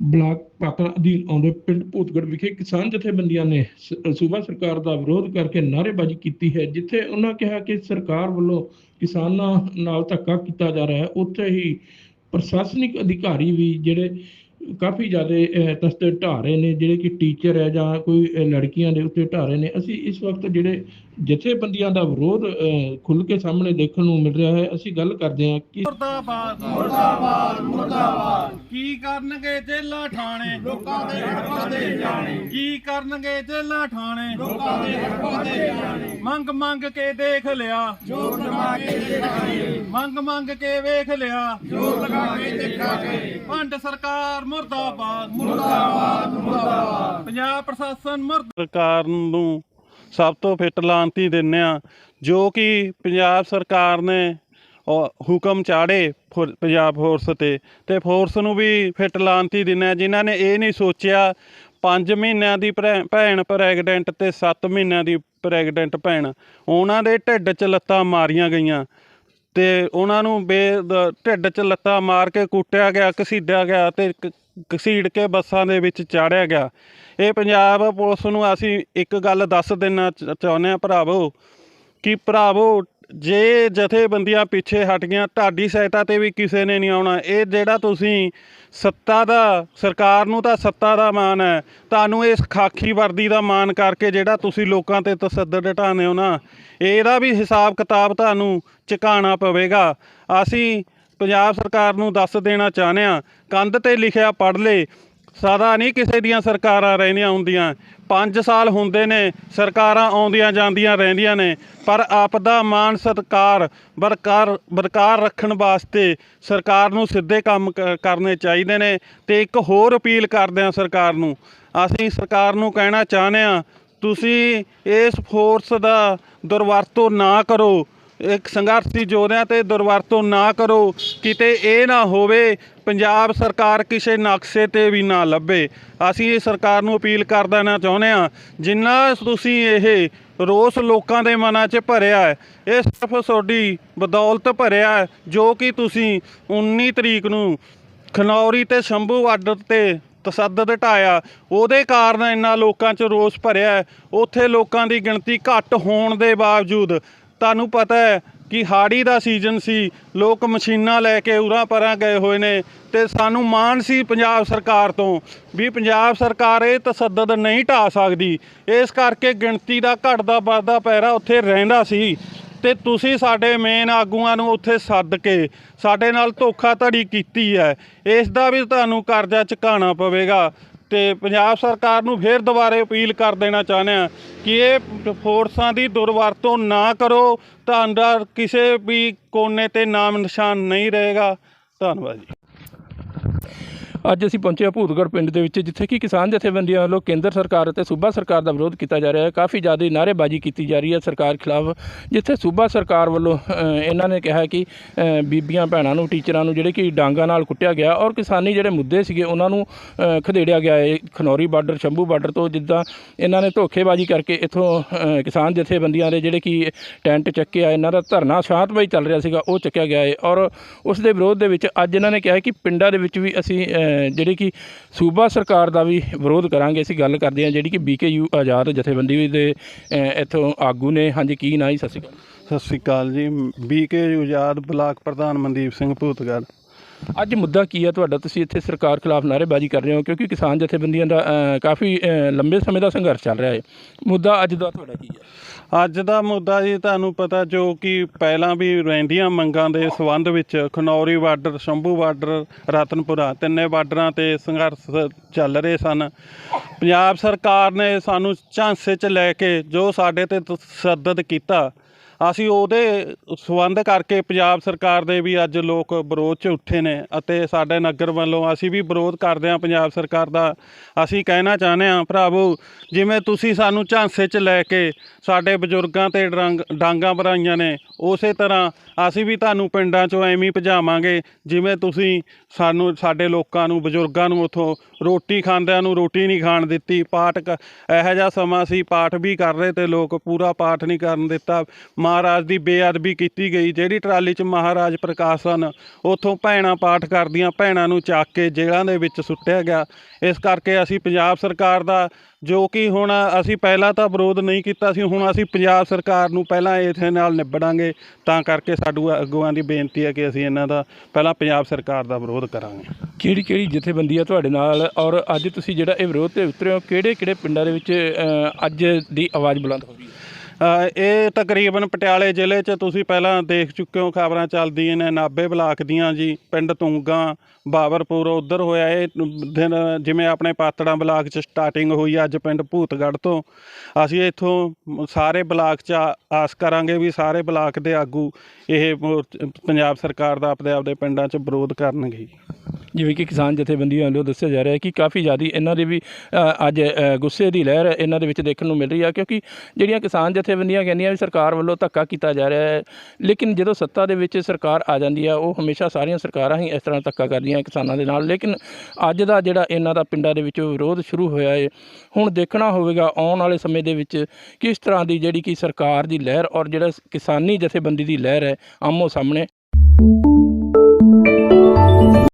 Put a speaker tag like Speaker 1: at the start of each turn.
Speaker 1: Block Patran ਅਧੀਨ ਆਉਂਦੇ ਪਿੰਡ ਭੂਤਗੜ ਵਿਖੇ ਕਿਸਾਨ ਜਥੇਬੰਦੀਆਂ ਨੇ ਸੂਬਾ ਸਰਕਾਰ ਦਾ ਵਿਰੋਧ ਕਰਕੇ ਨਾਅਰੇਬਾਜ਼ੀ ਕੀਤੀ ਹੈ, ਜਿੱਥੇ ਉਹਨਾਂ ਕਿਹਾ ਕਿ ਸਰਕਾਰ ਵੱਲੋਂ ਕਿਸਾਨਾਂ ਨਾਲ ਧੱਕਾ ਕੀਤਾ ਜਾ ਰਿਹਾ ਹੈ। ਉੱਥੇ ਹੀ ਪ੍ਰਸ਼ਾਸਨਿਕ ਅਧਿਕਾਰੀ ਵੀ ਜਿਹੜੇ ਕਾਫੀ ਜ਼ਿਆਦਾ ਤਸਤੇ ਢਾ ਰਹੇ ਨੇ ਜਿਹੜੇ ਕਿ ਟੀਚਰ ਹੈ ਜਾਂ ਕੋਈ ਲੜਕੀਆਂ ਦੇ ਉੱਤੇ ਢਾ ਰਹੇ ਨੇ। ਅਸੀਂ ਇਸ ਵਕਤ ਜਿਹੜੇ ਜਥੇਬੰਦੀਆਂ ਦਾ ਵਿਰੋਧ ਖੁੱਲ੍ਹ ਕੇ ਸਾਹਮਣੇ ਦੇਖਣ ਨੂੰ ਮਿਲ ਰਿਹਾ ਹੈ। ਅਸੀਂ ਗੱਲ ਕਰਦੇ ਹਾਂ ਕਿ
Speaker 2: ਮੁਰਦਾਬਾਦ ਮੁਰਦਾਬਾਦ ਮੁਰਦਾਬਾਦ। ਕੀ ਕਰਨਗੇ ਜੇਲਾ ਠਾਣੇ? ਲੋਕਾਂ ਦੇ ਹੱਕਾਂ ਦੇ ਜਾਣੇ। ਕੀ ਕਰਨਗੇ ਜੇਲਾ ਠਾਣੇ? ਲੋਕਾਂ ਦੇ ਹੱਕਾਂ ਦੇ ਜਾਣੇ। ਮੰਗ ਮੰਗ ਕੇ ਦੇਖ ਲਿਆ। ਜੋਰ ਲਗਾ ਕੇ ਦੇਖਾਂਗੇ। ਮੰਗ ਮੰਗ ਕੇ ਵੇਖ ਲਿਆ। ਜੋਰ ਲਗਾ ਕੇ ਦੇਖਾਂਗੇ। ਭੰਡ ਸਰਕਾਰ ਮੁਰਦਾਬਾਦ। ਮੁਰਦਾਬਾਦ ਮੁਰਦਾਬਾਦ। ਪੰਜਾਬ ਪ੍ਰਸ਼ਾਸਨ ਮੁਰਦ ਸਰਕਾਰ ਨੂੰ ਸਭ ਤੋਂ ਫਿੱਟ ਲਾਂਤੀ ਦਿੰਨੇ ਆ ਜੋ ਕਿ ਪੰਜਾਬ ਸਰਕਾਰ ਨੇ ਉਹ ਹੁਕਮ ਚਾੜੇ ਪੰਜਾਬ ਫੋਰਸ ਤੇ। ਤੇ ਫੋਰਸ ਨੂੰ ਵੀ ਫਿੱਟ ਲਾਂਤੀ ਦਿੰਨੇ ਜਿਨ੍ਹਾਂ ਨੇ ਇਹ ਨਹੀਂ ਸੋਚਿਆ 5 ਮਹੀਨਿਆਂ ਦੀ ਭੈਣ ਪ੍ਰੈਗਨੈਂਟ ਤੇ 7 ਮਹੀਨਿਆਂ ਦੀ ਪ੍ਰੈਗਨੈਂਟ ਭੈਣ। ਉਹਨਾਂ ਦੇ ਢਿੱਡ 'ਚ ਲੱਤਾਂ ਮਾਰੀਆਂ ਗਈਆਂ। ਤੇ ਉਹਨਾਂ ਨੂੰ ਬੇ ਦ- ਢਿੱਡ 'ਚ ਲੱਤਾਂ ਮਾਰ ਕੇ ਕੁੱਟਿਆ ਗਿਆ ਘਸੀੜਿਆ ਗਿਆ ਤੇ ਕ- ਘਸੀੜ ਕੇ ਬੱਸਾਂ ਦੇ ਵਿੱਚ ਚਾੜਿਆ ਗਿਆ। ਇਹ ਪੰਜਾਬ ਪੁਲਿਸ ਨੂੰ ਅਸੀਂ ਇੱਕ ਗੱਲ ਦੱਸ ਦੇਣਾ ਚ- ਚਾਹੁੰਦੇ ਆ ਭਰਾਵੋ ਕਿ ਭਰਾਵੋ ਜੇ ਜਥੇਬੰਦੀਆਂ ਪਿੱਛੇ ਹਟ ਗਈਆਂ, ਤੁਹਾਡੀ ਸਹਾਇਤਾ ਤੇ ਵੀ ਕਿਸੇ ਨੇ ਨਹੀਂ ਆਉਣਾ। ਇਹ ਜਿਹੜਾ ਤੁਸੀਂ ਸੱਤਾ ਦਾ, ਸਰਕਾਰ ਨੂੰ ਤਾਂ ਸੱਤਾ ਦਾ ਮਾਣ ਹੈ। ਤੁਹਾਨੂੰ ਇਸ ਖਾਕੀ ਵਰਦੀ ਦਾ ਮਾਣ ਕਰਕੇ ਜਿਹੜਾ ਤੁਸੀਂ ਲੋਕਾਂ ਤੇ ਤਸੱਦਦ ਢਾਉਂਦੇ ਹੋ ਨਾ, ਇਹਦਾ ਵੀ ਹਿਸਾਬ ਕਿਤਾਬ ਤੁਹਾਨੂੰ ਚੁਕਾਉਣਾ ਪਵੇਗਾ। ਅਸੀਂ ਪੰਜਾਬ ਸਰਕਾਰ ਨੂੰ ਦੱਸ ਦੇਣਾ ਚਾਹੁੰਦੇ ਹਾਂ, ਕੰਧ ਤੇ ਲਿਖਿਆ ਪੜ੍ਹ ਲੈ ਸਦਾ ਨਹੀਂ ਕਿਸੇ ਦੀਆਂ ਸਰਕਾਰਾਂ ਰਹਿੰਦੀਆਂ ਹੁੰਦੀਆਂ। 5 ਸਾਲ ਹੁੰਦੇ ਨੇ, ਸਰਕਾਰਾਂ ਆਉਂਦੀਆਂ ਜਾਂਦੀਆਂ ਰਹਿੰਦੀਆਂ ਨੇ, ਪਰ ਆਪ ਦਾ ਮਾਨ ਸਤਕਾਰ ਬਰਕਰਾਰ ਬਰਕਰਾਰ ਰੱਖਣ ਵਾਸਤੇ ਸਰਕਾਰ ਨੂੰ ਸਿੱਧੇ ਕੰਮ ਕ- ਕਰਨੇ ਚਾਹੀਦੇ ਨੇ ਤੇ ਇੱਕ ਹੋਰ ਅਪੀਲ ਕਰਦੇ ਹਾਂ ਸਰਕਾਰ ਨੂੰ। ਅਸੀਂ ਸਰਕਾਰ ਨੂੰ ਕਹਿਣਾ ਚਾਹੁੰਦੇ ਹਾਂ, ਤੁਸੀਂ ਇਸ ਫੋਰਸ ਦਾ ਦੁਰਵਰਤੋਂ ਨਾ ਕਰੋ। ਇੱਕ ਸੰਘਰਸ਼ੀ ਯੋਧਿਆਂ ਤੇ ਦੁਰਵਰਤੋਂ ਨਾ ਕਰੋ। ਕਿਤੇ ਇਹ ਨਾ ਹੋਵੇ, ਪੰਜਾਬ ਸਰਕਾਰ ਕਿਸੇ ਨਕਸ਼ੇ ਤੇ ਵੀ ਨਾ ਲੱਭੇ। ਅਸੀਂ ਇਹ ਸਰਕਾਰ ਨੂੰ ਅਪੀਲ ਕਰ ਦੇਣਾ ਚਾਹੁੰਦੇ ਹਾਂ, ਜਿੰਨਾ ਤੁਸੀਂ ਇਹ ਰੋਸ ਲੋਕਾਂ ਦੇ ਮਨਾਂ 'ਚ ਭਰਿਆ ਹੈ, ਇਹ ਸਿਰਫ ਤੁਹਾਡੀ ਬਦੌਲਤ ਭਰਿਆ ਹੈ, ਜੋ ਕਿ ਤੁਸੀਂ 19 ਤਰੀਕ ਨੂੰ ਖਨੌਰੀ ਤੇ ਸ਼ੰਭੂ ਬਾਰਡਰ ਤੇ ਤਸੱਦਦ ਢਾਇਆ ਉਹਦੇ ਕਾਰਨ ਇੰਨਾ ਲੋਕਾਂ 'ਚ ਰੋਸ ਭਰਿਆ ਉੱਥੇ ਲੋਕਾਂ ਦੀ ਗਿਣਤੀ ਘੱਟ ਹੋਣ ਦੇ ਬਾਵਜੂਦ ਤੁਹਾਨੂੰ ਪਤਾ ਹੈ ਕਿ ਹਾੜੀ ਦਾ ਸੀਜ਼ਨ ਸੀ, ਲੋਕ ਮਸ਼ੀਨਾਂ ਲੈ ਕੇ ਉਰਾਂ ਪਰਾਂ ਗਏ ਹੋਏ ਨੇ ਤੇ ਸਾਨੂੰ ਮਾਣ ਸੀ ਪੰਜਾਬ ਸਰਕਾਰ ਤੋਂ ਵੀ ਪੰਜਾਬ ਸਰਕਾਰ ਇਹ ਤਸੱਦਦ ਨਹੀਂ ਢਾ ਸਕਦੀ। ਇਸ ਕਰਕੇ ਗਿਣਤੀ ਦਾ ਘਟਦਾ ਵੱਧਦਾ ਪੈਰਾ ਉੱਥੇ ਰਹਿੰਦਾ ਸੀ ਤੇ ਤੁਸੀਂ ਸਾਡੇ ਮੇਨ ਆਗੂਆਂ ਨੂੰ ਉੱਥੇ ਸੱਦ ਕੇ ਸਾਡੇ ਨਾਲ ਧੋਖਾਧੜੀ ਕੀਤੀ ਹੈ। ਇਸ ਦਾ ਵੀ ਤੁਹਾਨੂੰ ਕਰਜ਼ਾ ਚੁਕਾਉਣਾ ਪਵੇਗਾ। ਤੇ ਪੰਜਾਬ ਸਰਕਾਰ ਨੂੰ ਫੇਰ ਦੁਬਾਰੇ ਅਪੀਲ ਕਰ ਦੇਣਾ ਚਾਹੁੰਦੇ ਆ ਕਿ ਇਹ ਫੋਰਸਾਂ ਦੀ ਦੁਰਵਰਤੋਂ ਨਾ ਕਰੋ ਤੁਹਾਡਾ ਕਿਸੇ ਵੀ ਕੋਨੇ ਤੇ ਨਾਮ ਨਿਸ਼ਾਨ ਨਹੀਂ ਰਹੇਗਾ। ਧੰਨਵਾਦ ਜੀ।
Speaker 1: ਅੱਜ ਅਸੀਂ ਪਹੁੰਚੇ ਹਾਂ ਭੂਤਗੜ ਪਿੰਡ ਦੇ ਵਿੱਚ, ਜਿੱਥੇ ਕਿ ਕਿਸਾਨ ਜਥੇਬੰਦੀਆਂ ਵੱਲੋਂ ਕੇਂਦਰ ਸਰਕਾਰ ਅਤੇ ਸੂਬਾ ਸਰਕਾਰ ਦਾ ਵਿਰੋਧ ਕੀਤਾ ਜਾ ਰਿਹਾ ਹੈ। ਕਾਫੀ ਜ਼ਿਆਦਾ ਨਾਅਰੇਬਾਜ਼ੀ ਕੀਤੀ ਜਾ ਰਹੀ ਹੈ ਸਰਕਾਰ ਖਿਲਾਫ, ਜਿੱਥੇ ਸੂਬਾ ਸਰਕਾਰ ਵੱਲੋਂ ਇਹਨਾਂ ਨੇ ਕਿਹਾ ਕਿ ਬੀਬੀਆਂ, ਭੈਣਾਂ ਨੂੰ, ਟੀਚਰਾਂ ਨੂੰ, ਜਿਹੜੇ ਕਿ ਡਾਂਗਾ ਨਾਲ ਕੁੱਟਿਆ ਗਿਆ ਔਰ ਕਿਸਾਨੀ ਜਿਹੜੇ ਮੁੱਦੇ ਸੀਗੇ ਉਹਨਾਂ ਨੂੰ ਖਦੇੜਿਆ ਗਿਆ ਹੈ। ਖਨੌਰੀ ਬਾਰਡਰ, ਸ਼ੰਭੂ ਬਾਰਡਰ ਤੋਂ ਜਿੱਦਾਂ ਇਹਨਾਂ ਨੇ ਧੋਖੇਬਾਜ਼ੀ ਕਰਕੇ ਇੱਥੋਂ ਕਿਸਾਨ ਜਥੇਬੰਦੀਆਂ ਦੇ ਜਿਹੜੇ ਕਿ ਟੈਂਟ ਚੱਕੇ ਆ, ਇਹਨਾਂ ਦਾ ਧਰਨਾ ਸ਼ਾਂਤਮਈ ਚੱਲ ਰਿਹਾ ਸੀਗਾ, ਉਹ ਚੱਕਿਆ ਗਿਆ ਹੈ। ਔਰ ਉਸ ਦੇ ਵਿਰੋਧ ਦੇ ਵਿੱਚ ਅੱਜ ਇਹਨਾਂ ਨੇ ਕਿਹਾ ਕਿ ਪਿੰਡਾਂ ਦੇ ਵਿੱਚ ਵੀ ਅਸੀਂ ਜਿਹੜੀ ਕਿ ਸੂਬਾ ਸਰਕਾਰ ਦਾ ਵੀ ਵਿਰੋਧ ਕਰਾਂਗੇ, ਅਸੀਂ ਗੱਲ ਕਰਦੇ ਹਾਂ ਜਿਹੜੀ ਕਿ ਬੀਕੇਯੂ ਆਜ਼ਾਦ ਜਥੇਬੰਦੀ ਦੇ ਇੱਥੋਂ ਆਗੂ ਨੇ। ਹਾਂਜੀ, ਕੀ ਨਾਂ ਜੀ? ਸਤਿ ਸ਼੍ਰੀ ਅਕਾਲ।
Speaker 2: ਸਤਿ ਸ੍ਰੀ ਅਕਾਲ ਜੀ। ਬੀਕੇ ਆਜ਼ਾਦ ਬਲਾਕ ਪ੍ਰਧਾਨ ਮਨਦੀਪ ਸਿੰਘ ਭੂਤਗੜ
Speaker 1: ਅੱਜ ਮੁੱਦਾ ਕੀ ਹੈ ਤੁਹਾਡਾ? ਤੁਸੀਂ ਇੱਥੇ ਸਰਕਾਰ ਖਿਲਾਫ ਨਾਅਰੇਬਾਜ਼ੀ ਕਰ ਰਹੇ ਹੋ ਕਿਉਂਕਿ ਕਿਸਾਨ ਜਥੇਬੰਦੀਆਂ ਦਾ ਕਾਫੀ ਲੰਬੇ ਸਮੇਂ ਦਾ ਸੰਘਰਸ਼ ਚੱਲ ਰਿਹਾ ਹੈ। ਮੁੱਦਾ ਅੱਜ ਦਾ ਤੁਹਾਡਾ ਕੀ ਹੈ?
Speaker 2: ਅੱਜ ਦਾ ਮੁੱਦਾ ਜੀ ਤੁਹਾਨੂੰ ਪਤਾ ਜੋ ਕਿ ਪਹਿਲਾਂ ਵੀ ਰਹਿੰਦੀਆਂ ਮੰਗਾਂ ਦੇ ਸਬੰਧ ਵਿੱਚ ਖਨੌਰੀ ਬਾਰਡਰ, ਸ਼ੰਭੂ ਬਾਰਡਰ, ਰਤਨਪੁਰਾ ਤਿੰਨੇ ਬਾਰਡਰਾਂ ਤੇ ਸੰਘਰਸ਼ ਚੱਲ ਰਹੇ ਸਨ। ਪੰਜਾਬ ਸਰਕਾਰ ਨੇ ਸਾਨੂੰ ਝਾਂਸੇ 'ਚ ਲੈ ਕੇ ਜੋ ਸਾਡੇ ਤੇ ਤਸੱਦਦ ਕੀਤਾ ਅਸੀਂ ਉਹਦੇ ਸਬੰਧ ਕਰਕੇ ਪੰਜਾਬ ਸਰਕਾਰ ਦੇ ਵੀ ਅੱਜ ਲੋਕ ਵਿਰੋਧ 'ਚ ਉੱਠੇ ਨੇ ਅਤੇ ਸਾਡੇ ਨਗਰ ਵੱਲੋਂ ਅਸੀਂ ਵੀ ਵਿਰੋਧ ਕਰਦੇ ਹਾਂ ਪੰਜਾਬ ਸਰਕਾਰ ਦਾ। ਅਸੀਂ ਕਹਿਣਾ ਚਾਹੁੰਦੇ ਹਾਂ, ਭਰਾਵੋ, ਜਿਵੇਂ ਤੁਸੀਂ ਸਾਨੂੰ ਝਾਂਸੇ 'ਚ ਲੈ ਕੇ ਸਾਡੇ ਬਜ਼ੁਰਗਾਂ ਤੇ ਡਰੰਗ, ਡਾਂਗਾਂ ਭਰਾਈਆਂ ਨੇ, ਉਸੇ ਤਰ੍ਹਾਂ ਅਸੀਂ ਵੀ ਤੁਹਾਨੂੰ ਪਿੰਡਾਂ 'ਚੋਂ ਐਵੇਂ ਭਜਾਵਾਂਗੇ, ਜਿਵੇਂ ਤੁਸੀਂ ਸਾਨੂੰ, ਸਾਡੇ ਲੋਕਾਂ ਨੂੰ, ਬਜ਼ੁਰਗਾਂ ਨੂੰ ਉਥੋਂ ਰੋਟੀ ਖਾਂਦਿਆਂ ਨੂੰ ਰੋਟੀ ਨਹੀਂ ਖਾਣ ਦਿੱਤੀ, ਪਾਠ ਕ- ਇਹੋ ਜਿਹਾ ਸਮਾਂ ਸੀ ਪਾਠ ਵੀ ਕਰ ਰਹੇ ਤੇ ਲੋਕ ਪੂਰਾ ਪਾਠ ਨਹੀਂ ਕਰਨ ਦਿੱਤਾ। ਮਹਾਰਾਜ ਦੀ ਬੇਅਦਬੀ ਕੀਤੀ ਗਈ, ਜਿਹੜੀ ਟਰਾਲੀ 'ਚ ਮਹਾਰਾਜ ਪ੍ਰਕਾਸ਼ ਸਨ, ਉੱਥੋਂ ਭੈਣਾਂ ਪਾਠ ਕਰਦੀਆਂ ਭੈਣਾਂ ਨੂੰ ਚੱਕ ਕੇ ਜੇਲ੍ਹਾਂ ਦੇ ਵਿੱਚ ਸੁੱਟਿਆ ਗਿਆ। ਇਸ ਕਰਕੇ ਅਸੀਂ ਪੰਜਾਬ ਸਰਕਾਰ ਦਾ, ਜੋ ਕਿ ਹੁਣ ਅਸੀਂ ਪਹਿਲਾਂ ਤਾਂ ਵਿਰੋਧ ਨਹੀਂ ਕੀਤਾ ਸੀ, ਹੁਣ ਅਸੀਂ ਪੰਜਾਬ ਸਰਕਾਰ ਨੂੰ ਪਹਿਲਾਂ ਇਸੇ ਨਾਲ ਨਿਬੜਾਂਗੇ। ਤਾਂ ਕਰਕੇ ਸਾਡੂ ਅੱਗੂਆਂ ਦੀ ਬੇਨਤੀ ਹੈ ਕਿ ਅਸੀਂ ਇਹਨਾਂ ਦਾ ਪਹਿਲਾਂ ਪੰਜਾਬ ਸਰਕਾਰ ਦਾ ਵਿਰੋਧ ਕਰਾਂਗੇ।
Speaker 1: ਕਿਹੜੀ ਕਿਹੜੀ ਜਥੇਬੰਦੀ ਆ ਤੁਹਾਡੇ ਨਾਲ? ਔਰ ਅੱਜ ਤੁਸੀਂ ਜਿਹੜਾ ਇਹ ਵਿਰੋਧ ਤੇ ਉਤਰੇ ਹੋ, ਕਿਹੜੇ ਕਿਹੜੇ ਪਿੰਡਾਂ ਦੇ ਵਿੱਚ ਅੱਜ ਦੀ ਆਵਾਜ਼ ਬੁਲੰਦ ਹੋ ਰਹੀ ਹੈ?
Speaker 2: ਇਹ ਤਕਰੀਬਨ ਪਟਿਆਲੇ ਜ਼ਿਲ੍ਹੇ 'ਚ ਤੁਸੀਂ ਪਹਿਲਾਂ ਦੇਖ ਚੁੱਕੇ ਹੋ, ਖਬਰਾਂ ਚੱਲਦੀਆਂ ਨੇ, ਨਾਭੇ ਬਲਾਕ ਦੀਆਂ ਜੀ, ਪਿੰਡ ਤੁੰਗਾ ਬਾਬਰਪੁਰ ਉਧਰ ਹੋਇਆ ਇਹ, ਦਿਨ ਜਿਵੇਂ ਆਪਣੇ ਪਾਤੜਾਂ ਬਲਾਕ 'ਚ ਸਟਾਰਟਿੰਗ ਹੋਈ ਅੱਜ ਪਿੰਡ ਭੂਤਗੜ੍ਹ ਤੋਂ। ਅਸੀਂ ਇੱਥੋਂ ਸਾਰੇ ਬਲਾਕ 'ਚ ਆ- ਆਸ ਕਰਾਂਗੇ ਵੀ ਸਾਰੇ ਬਲਾਕ ਦੇ ਆਗੂ ਇਹ ਪੰਜਾਬ ਸਰਕਾਰ ਦਾ ਆਪਦੇ ਆਪਦੇ ਪਿੰਡਾਂ 'ਚ ਵਿਰੋਧ ਕਰਨਗੇ
Speaker 1: ਜਿਵੇਂ ਕਿ ਕਿਸਾਨ ਜਥੇਬੰਦੀਆਂ ਵੱਲੋਂ ਦੱਸਿਆ ਜਾ ਰਿਹਾ ਹੈ ਕਿ ਕਾਫੀ ਜ਼ਿਆਦਾ ਇਹਨਾਂ ਦੇ ਵੀ ਅੱਜ ਗੁੱਸੇ ਦੀ ਲਹਿਰ ਇਹਨਾਂ ਦੇ ਵਿੱਚ ਦੇਖਣ ਨੂੰ ਮਿਲ ਰਹੀ ਆ, ਕਿਉਂਕਿ ਜਿਹੜੀਆਂ ਕਿਸਾਨ ਜਥੇਬੰਦੀਆਂ ਕਹਿੰਦੀਆਂ ਵੀ ਸਰਕਾਰ ਵੱਲੋਂ ਧੱਕਾ ਕੀਤਾ ਜਾ ਰਿਹਾ ਹੈ, ਲੇਕਿਨ ਜਦੋਂ ਸੱਤਾ ਦੇ ਵਿੱਚ ਸਰਕਾਰ ਆ ਜਾਂਦੀ ਆ, ਉਹ ਹਮੇਸ਼ਾ ਸਾਰੀਆਂ ਸਰਕਾਰਾਂ ਹੀ ਇਸ ਤਰ੍ਹਾਂ ਧੱਕਾ ਕਰਦੀਆਂ ਕਿਸਾਨਾਂ ਦੇ ਨਾਲ, ਲੇਕਿਨ ਅੱਜ ਦਾ ਜਿਹੜਾ ਇਹਨਾਂ ਦਾ ਪਿੰਡਾਂ ਦੇ ਵਿੱਚ ਵਿਰੋਧ ਸ਼ੁਰੂ ਹੋਇਆ ਹੈ ਹੁਣ ਦੇਖਣਾ ਹੋਵੇਗਾ ਆਉਣ ਵਾਲੇ ਸਮੇਂ ਦੇ ਵਿੱਚ ਕਿਸ ਤਰ੍ਹਾਂ ਦੀ ਜਿਹੜੀ ਕਿ ਸਰਕਾਰ ਦੀ ਲਹਿਰ ਔਰ ਜਿਹੜਾ ਕਿਸਾਨੀ ਜਥੇਬੰਦੀ ਦੀ ਲਹਿਰ ਹੈ, ਆਮੋ ਸਾਹਮਣੇ।